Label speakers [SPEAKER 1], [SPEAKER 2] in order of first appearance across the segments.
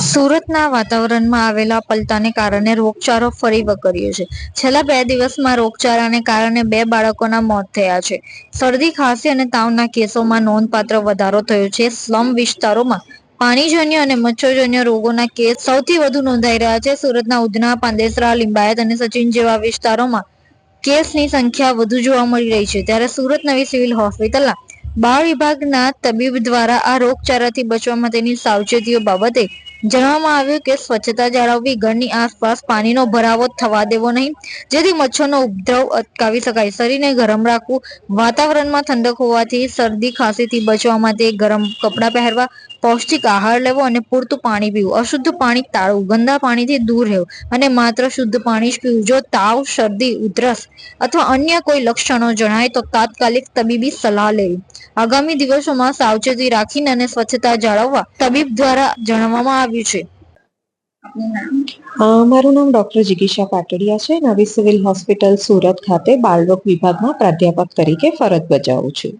[SPEAKER 1] સુરતના વાતાવરણમાં આવેલા પલટાને કારણે રોગચાળો ફરી વકર્યો છે. છેલ્લા બે દિવસમાં રોગચાળાને કારણે બે બાળકોના મોત થયા છે. શરદી, ખાંસી અને તાવના કેસોમાં નોંધપાત્ર વધારો થયો છે. સ્લમ વિસ્તારોમાં પાણીજન્ય અને મચ્છરજન્ય રોગોના કેસ સૌથી વધુ નોંધાઈ રહ્યા છે. સુરતના ઉધના, પાંદેસરા, લિંબાયત અને સચિન જેવા વિસ્તારોમાં કેસની સંખ્યા વધુ જોવા મળી રહી છે. ત્યારે સુરત નવી સિવિલ હોસ્પિટલના બાળ વિભાગના તબીબ દ્વારા આ રોગચાળાથી બચવા માટેની સાવચેતીઓ બાબતે જણાવવામાં આવ્યું કે સ્વચ્છતા જાળવવી, ઘરની આસપાસ પાણીનો ભરાવો થવા દેવો નહીં, જેથી મચ્છરનો ઉપદ્રવ અટકાવી શકાય. શરીરને ગરમ રાખવું, વાતાવરણમાં ઠંડક હોવાથી શરદી ખાંસીથી બચવા માટે ગરમ કપડાં પહેરવા પૌષ્ટિક આહાર લેવો અને પૂરતું પાણી પીવું. અશુદ્ધ પાણી ટાળવું ગંદા પાણીથી દૂર રહેવું અને માત્ર શુદ્ધ પાણી જ પીવું. જો તાવ, શરદી, ઉધરસ અથવા અન્ય કોઈ લક્ષણો જણાય તો તાત્કાલિક તબીબી સલાહ લેવી. આગામી દિવસોમાં સાવચેતી રાખીને અને સ્વચ્છતા જાળવવા તબીબ દ્વારા જણાવવામાં આવ્યું છે.
[SPEAKER 2] મારું નામ ડોક્ટર જિગીશા પાટડિયા છે. નવી સિવિલ હોસ્પિટલ સુરત ખાતે બાળરોગ વિભાગમાં પ્રાધ્યાપક તરીકે ફરજ બજાવું છું.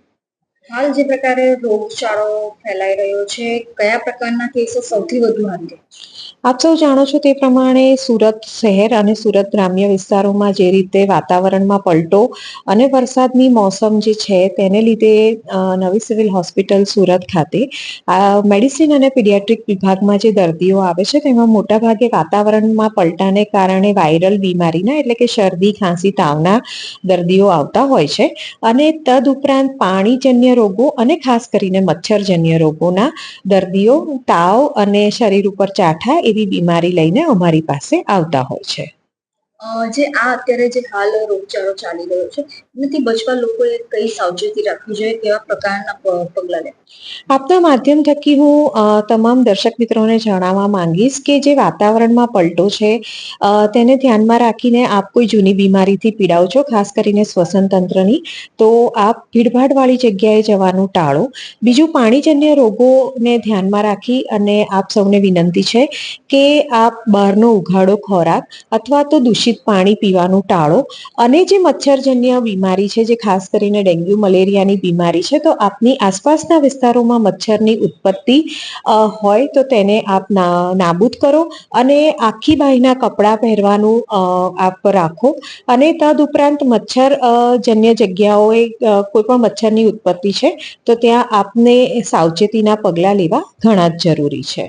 [SPEAKER 1] હાલ જે પ્રકારે રોગચાળો ફેલાઈ રહ્યો છે, કયા પ્રકારના કેસો સૌથી વધુ હાજર
[SPEAKER 2] આપ સૌ જાણો છો તે પ્રમાણે સુરત શહેર અને સુરત ગ્રામ્ય વિસ્તારોમાં જે રીતે વાતાવરણમાં પલટો અને વરસાદની મોસમ જે છે, તેને લીધે નવી સિવિલ હોસ્પિટલ સુરત ખાતે મેડિસિન અને પીડિયાટ્રિક વિભાગમાં જે દર્દીઓ આવે છે, તેમાં મોટાભાગે વાતાવરણમાં પલટાને કારણે વાયરલ બીમારીના એટલે કે શરદી, ખાંસી, તાવના દર્દીઓ આવતા હોય છે. અને તદ ઉપરાંત પાણીજન્ય રોગો અને ખાસ કરીને મચ્છરજન્ય રોગોના દર્દીઓ, તાવ અને શરીર ઉપર ચાઠા એવી બીમારી લઈને અમારી પાસે આવતા હોય છે.
[SPEAKER 1] જે આ અત્યારે જે હાલ રોગચાળો ચાલી રહ્યો છે, એનાથી બચવા લોકોએ કઈ સાવચેતી રાખવી જોઈએ, કેવા પ્રકારના પગલાં લેવા
[SPEAKER 2] આપના માધ્યમ થકી હું તમામ દર્શક મિત્રોને જણાવવા માંગીશ કે જે વાતાવરણમાં પલટો છે તેને ધ્યાનમાં રાખીને આપ કોઈ જૂની બીમારીથી પીડાઓ છો, ખાસ કરીને શ્વસન તંત્રની, તો આપ ભીડભાડવાળી જગ્યાએ જવાનું ટાળો. બીજું, પાણીજન્ય રોગોને ધ્યાનમાં રાખી અને આપ સૌને વિનંતી છે કે આપ બહારનો ઉઘાડો ખોરાક અથવા તો દૂષિત પાણી પીવાનું ટાળો. અને જે મચ્છરજન્ય બીમારી છે, જે ખાસ કરીને ડેન્ગ્યુ, મલેરિયાની બીમારી છે, તો આપની આસપાસના વિસ્તારોમાં મચ્છરની ઉત્પત્તિ હોય તો તેને આપ નાબૂદ કરો અને આખી બાહીના કપડાં પહેરવાનું આપ રાખો. અને તદ ઉપરાંત મચ્છર જન્ય જગ્યાઓએ કોઈ પણ મચ્છરની ઉત્પત્તિ છે, તો ત્યાં આપને સાવચેતીના પગલાં લેવા ઘણા જ જરૂરી છે.